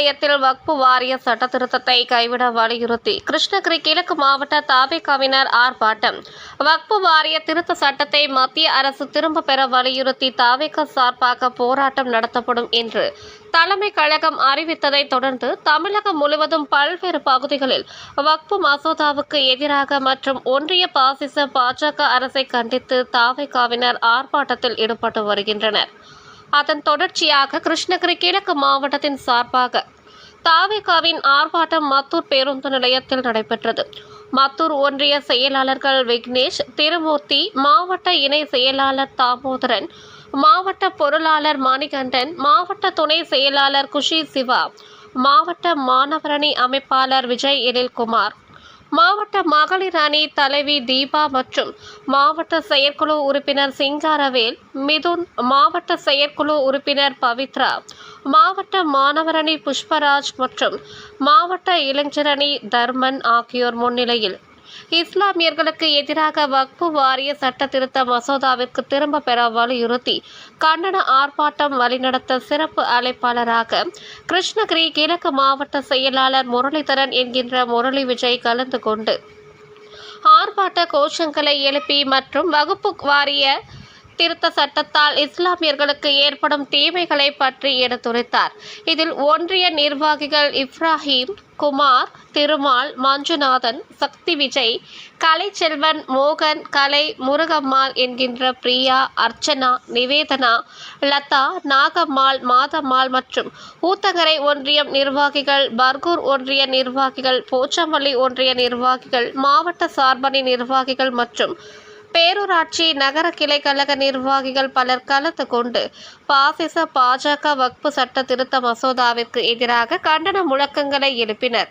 நிலையத்தில் வக்பு வாரிய சட்ட திருத்தத்தை கைவிட வலியுறுத்தி கிருஷ்ணகிரி கிழக்கு மாவட்ட தாவேகாவினர் ஆர்ப்பாட்டம். வக்பு வாரிய திருத்த சட்டத்தை மத்திய அரசு திரும்ப பெற வலியுறுத்தி தாவேக சார்பாக போராட்டம் நடத்தப்படும் என்று தலைமை கழகம் அறிவித்ததை தொடர்ந்து தமிழகம் முழுவதும் பல்வேறு பகுதிகளில் வக்பு மசோதாவுக்கு எதிராக மற்றும் ஒன்றிய பாசிச பாஜக அரசை கண்டித்து தாவேகாவினர் ஆர்ப்பாட்டத்தில் ஈடுபட்டு வருகின்றனர். அதன் தொடர்ச்சியாக கிருஷ்ணகிரி கிழக்கு மாவட்டத்தின் சார்பாக தாவேகாவின் ஆர்ப்பாட்டம் மத்தூர் பேருந்து நிலையத்தில் நடைபெற்றது. மத்தூர் ஒன்றிய செயலாளர்கள் விக்னேஷ் திருமூர்த்தி மாவட்ட இணை செயலாளர் தாமோதரன் மாவட்ட பொருளாளர் மணிகண்டன் மாவட்ட துணை செயலாளர் குஷி சிவா மாவட்ட மாணவரணி அமைப்பாளர் விஜய் எழில்குமார் மாவட்ட மகளிர் அணி தலைவி தீபா மற்றும் மாவட்ட செயற்குழு உறுப்பினர் சிங்காரவேல் மிதுன் மாவட்ட செயற்குழு உறுப்பினர் பவித்ரா மாவட்ட மாணவரணி புஷ்பராஜ் மற்றும் மாவட்ட இளைஞரணி தர்மன் ஆகியோர் முன்னிலையில் இஸ்லாமியர்களுக்கு எதிராக வக்பு வாரிய சட்ட திருத்த மசோதாவிற்கு திரும்ப பெற வலியுறுத்தி கண்டன ஆர்ப்பாட்டம் வழிநடத்த சிறப்பு அழைப்பாளராக கிருஷ்ணகிரி கிழக்கு மாவட்ட செயலாளர் முரளிதரன் என்கின்ற முரளி விஜய் கலந்து கொண்டு ஆர்ப்பாட்ட கோஷங்களை எழுப்பி மற்றும் வகுப்பு வாரிய திருத்த சட்டத்தால் இஸ்லாமியர்களுக்கு ஏற்படும் தீமைகளை பற்றி எடுத்துரைத்தார். இதில் ஒன்றிய நிர்வாகிகள் இப்ராஹிம் குமார் திருமால் மஞ்சுநாதன் சக்தி விஜய் கலைச்செல்வன் மோகன் கலை முருகம்மாள் என்கின்ற பிரியா அர்ச்சனா நிவேதனா லதா நாகம்மாள் மாதம்மாள் மற்றும் ஊத்தகரை ஒன்றியம் நிர்வாகிகள் பர்கூர் ஒன்றிய நிர்வாகிகள் போச்சம்பள்ளி ஒன்றிய நிர்வாகிகள் மாவட்ட சார்பணி நிர்வாகிகள் மற்றும் பேரூராட்சி நகர கிளை கழக நிர்வாகிகள் பலர் கலந்து கொண்டு பாசிச பாஜக வக்பு சட்ட திருத்த மசோதாவிற்கு எதிராக கண்டன முழக்கங்களை எழுப்பினர்.